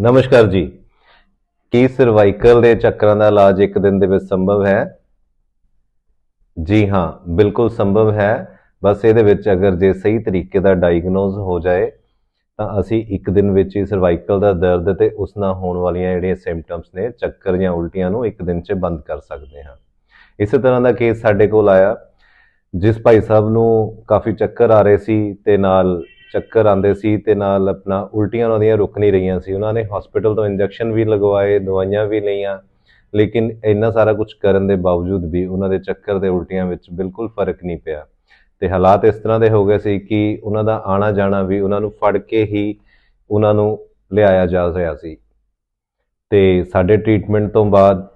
ਨਮਸਕਾਰ ਜੀ। ਕੀ ਸਰਵਾਈਕਲ ਦੇ ਚੱਕਰਾਂ ਦਾ ਇਲਾਜ ਇੱਕ ਦਿਨ ਦੇ ਵਿੱਚ ਸੰਭਵ ਹੈ? ਜੀ ਹਾਂ, ਬਿਲਕੁਲ ਸੰਭਵ ਹੈ। ਬਸ ਇਹਦੇ ਵਿੱਚ ਅਗਰ ਜੇ ਸਹੀ ਤਰੀਕੇ ਦਾ ਡਾਇਗਨੋਜ਼ ਹੋ ਜਾਏ, ਤਾਂ ਅਸੀਂ ਇੱਕ ਦਿਨ ਵਿੱਚ ਹੀ ਸਰਵਾਈਕਲ ਦਾ ਦਰਦ ਤੇ ਉਸ ਨਾਲ ਹੋਣ ਵਾਲੀਆਂ ਜਿਹੜੀਆਂ ਸਿੰਪਟਮਸ ਨੇ, ਚੱਕਰ ਜਾਂ ਉਲਟੀਆਂ ਨੂੰ ਇੱਕ ਦਿਨ 'ਚ ਬੰਦ ਕਰ ਸਕਦੇ ਹਾਂ। ਇਸੇ ਤਰ੍ਹਾਂ ਦਾ ਕੇਸ ਸਾਡੇ ਕੋਲ ਆਇਆ, ਜਿਸ ਭਾਈ ਸਾਹਿਬ ਨੂੰ ਕਾਫੀ ਚੱਕਰ ਆ ਰਹੇ ਸੀ ਤੇ ਨਾਲ ਚੱਕਰ ਆਉਂਦੇ ਸੀ ਤੇ ਨਾਲ ਆਪਣਾ ਉਲਟੀਆਂ ਉਹਨਾਂ ਦੀਆਂ ਰੁਕ ਨਹੀਂ ਰਹੀਆਂ ਸੀ। ਉਹਨਾਂ ਨੇ ਹਸਪੀਟਲ ਤੋਂ ਇੰਜੈਕਸ਼ਨ ਵੀ ਲਗਵਾਏ, ਦਵਾਈਆਂ ਵੀ ਲਈਆਂ, ਲੇਕਿਨ ਇੰਨਾ ਸਾਰਾ ਕੁਝ ਕਰਨ ਦੇ ਬਾਵਜੂਦ ਵੀ ਉਹਨਾਂ ਦੇ ਚੱਕਰ ਦੇ ਉਲਟੀਆਂ ਵਿੱਚ ਬਿਲਕੁਲ ਫ਼ਰਕ ਨਹੀਂ ਪਿਆ। ਤੇ ਹਾਲਾਤ ਇਸ ਤਰ੍ਹਾਂ ਦੇ ਹੋ ਗਏ ਸੀ ਕਿ ਉਹਨਾਂ ਦਾ ਆਣਾ ਜਾਣਾ ਵੀ ਉਹਨਾਂ ਨੂੰ ਫੜ ਕੇ ਹੀ ਉਹਨਾਂ ਨੂੰ ਲਿਆਇਆ ਜਾ ਰਿਹਾ ਸੀ। ਤੇ ਸਾਡੇ ਟ੍ਰੀਟਮੈਂਟ ਤੋਂ ਬਾਅਦ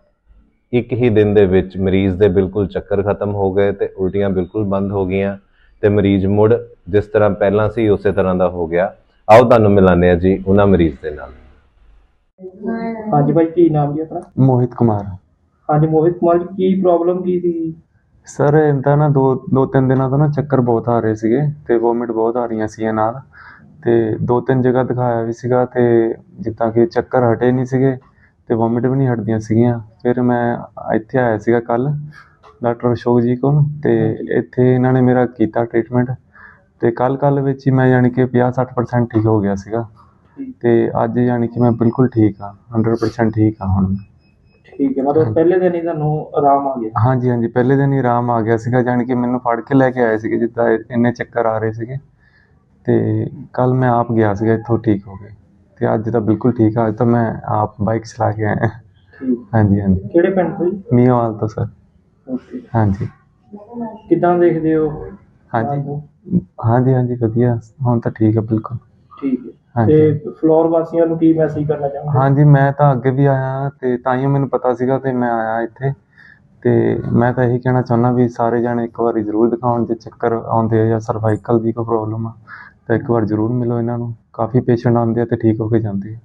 ਇੱਕ ਹੀ ਦਿਨ ਦੇ ਵਿੱਚ ਮਰੀਜ਼ ਦੇ ਬਿਲਕੁਲ ਚੱਕਰ ਖਤਮ ਹੋ ਗਏ ਤੇ ਉਲਟੀਆਂ ਬਿਲਕੁਲ ਬੰਦ ਹੋ ਗਈਆਂ। ਤੇ ਮਰੀਜ਼ ਮੁੜ ਜਿਸ ਤਰ੍ਹਾਂ ਪਹਿਲਾਂ ਸੀ ਉਸੇ ਤਰ੍ਹਾਂ ਦਾ ਹੋ ਗਿਆ। ਆਓ ਤੁਹਾਨੂੰ ਮਿਲਾਨੇ ਆ ਜੀ ਉਹਨਾਂ ਮਰੀਜ਼ ਦੇ ਨਾਲ। ਹਾਂਜੀ ਭਾਈ ਕੀ ਨਾਮ ਜੀ ਆਪਣਾ? ਮੋਹਿਤ ਕੁਮਾਰ। ਹਾਂਜੀ ਮੋਹਿਤ ਕੁਮਾਰ ਜੀ ਕੀ ਪ੍ਰੋਬਲਮ ਕੀ ਸੀ? ਸਰ ਇਹਦਾ ਨਾ ਦੋ ਦੋ ਤਿੰਨ ਦਿਨਾਂ ਤੋਂ ਨਾ ਚੱਕਰ ਬਹੁਤ ਆ ਰਹੇ ਸੀਗੇ ਤੇ ਵੋਮਿਟ ਬਹੁਤ ਆ ਰਹੀਆਂ ਸੀਗੀਆਂ ਨਾਲ। ਤੇ ਦੋ ਤਿੰਨ ਜਗ੍ਹਾ ਦਿਖਾਇਆ ਵੀ ਸੀਗਾ ਤੇ ਜਿੱਦਾਂ ਕਿ ਚੱਕਰ ਹਟੇ ਨਹੀਂ ਸੀਗੇ ਤੇ ਵੋਮਿਟ ਵੀ ਨਹੀਂ ਹਟਦੀਆਂ ਸੀਗੀਆਂ। ਫਿਰ ਮੈਂ ਇੱਥੇ ਆਇਆ ਸੀਗਾ ਕੱਲ ਡਾਕਟਰ ਅਸ਼ੋਕ ਜੀ ਕੋਲ ਤੇ ਇੱਥੇ ਇਹਨਾਂ ਨੇ ਮੇਰਾ ਕੀਤਾ ਟ੍ਰੀਟਮੈਂਟ ਤੇ ਕੱਲ ਕੱਲ ਵਿੱਚ ਹੀ ਮੈਂ ਯਾਨੀ ਕਿ 50 60% ਠੀਕ ਹੋ ਗਿਆ ਸੀਗਾ। ਤੇ ਅੱਜ ਯਾਨੀ ਕਿ ਮੈਂ ਬਿਲਕੁਲ ਠੀਕ ਹਾਂ 100% ਠੀਕ ਹਾਂ ਹੁਣ। ਠੀਕ ਹੈ ਮਤਲਬ ਪਹਿਲੇ ਦਿਨ ਹੀ ਤੁਹਾਨੂੰ ਆਰਾਮ ਆ ਗਿਆ। ਹਾਂਜੀ ਹਾਂਜੀ ਪਹਿਲੇ ਦਿਨ ਹੀ ਆਰਾਮ ਆ ਗਿਆ ਸੀਗਾ ਜਾਣੀ ਕਿ ਮੈਨੂੰ ਫੜ ਕੇ ਲੈ ਕੇ ਆਏ ਸੀਗੇ ਜਿੱਦਾਂ ਇੰਨੇ ਚੱਕਰ ਆ ਰਹੇ ਸੀਗੇ। ਤੇ ਕੱਲ ਮੈਂ ਆਪ ਗਿਆ ਸੀਗਾ ਇੱਥੋਂ ਠੀਕ ਹੋ ਗਏ ਤੇ ਅੱਜ ਤਾਂ ਬਿਲਕੁਲ ਠੀਕ ਆ ਅੱਜ ਤਾਂ ਮੈਂ ਆਪ ਬਾਈਕ ਚਲਾ ਕੇ ਆਇਆ। ਹਾਂਜੀ ਹਾਂਜੀ। ਕਿਹੜੇ ਪਿੰਡ ਤੋਂ ਜੀ? ਮੀਆਂਵਾਲ ਤੋਂ ਸਰ ਹਾਂਜੀ। ਕਿੱਦਾਂ ਦੇਖਦੇ ਹੋ? ਹਾਂਜੀ। ਹਾਂਜੀ ਹਾਂਜੀ ਵਧੀਆ। ਹੁਣ ਤਾਂ ਠੀਕ ਆ ਬਿਲਕੁਲ। ਠੀਕ ਹੈ। ਹਾਂਜੀ। ਤੇ ਫਲੋਰ ਵਾਸੀਆਂ ਨੂੰ ਕੀ ਮੈਸੇਜ ਕਰਨਾ ਚਾਹੁੰਦੇ ਹਾਂਜੀ ਮੈਂ ਤਾਂ ਅੱਗੇ ਵੀ ਆਇਆ ਤੇ ਤਾਂ ਹੀ ਮੈਨੂੰ ਪਤਾ ਸੀਗਾ ਤੇ ਮੈਂ ਆਇਆ ਇੱਥੇ। ਤੇ ਮੈਂ ਤਾਂ ਇਹੀ ਕਹਿਣਾ ਚਾਹੁੰਦਾ ਵੀ ਸਾਰੇ ਜਾਣੇ ਇੱਕ ਵਾਰੀ ਜ਼ਰੂਰ ਦਿਖਾਉਣ ਜੇ ਚੱਕਰ ਆਉਂਦੇ ਆ ਜਾਂ ਸਰਵਾਈਕਲ ਦੀ ਕੋਈ ਪ੍ਰੋਬਲਮ ਆ ਤਾਂ ਇੱਕ ਵਾਰ ਜ਼ਰੂਰ ਮਿਲੋ ਇਹਨਾਂ ਨੂੰ। ਕਾਫੀ ਪੇਸ਼ੈਂਟ ਆਉਂਦੇ ਆ ਤੇ ਠੀਕ ਹੋ ਕੇ ਜਾਂਦੇ ਆ।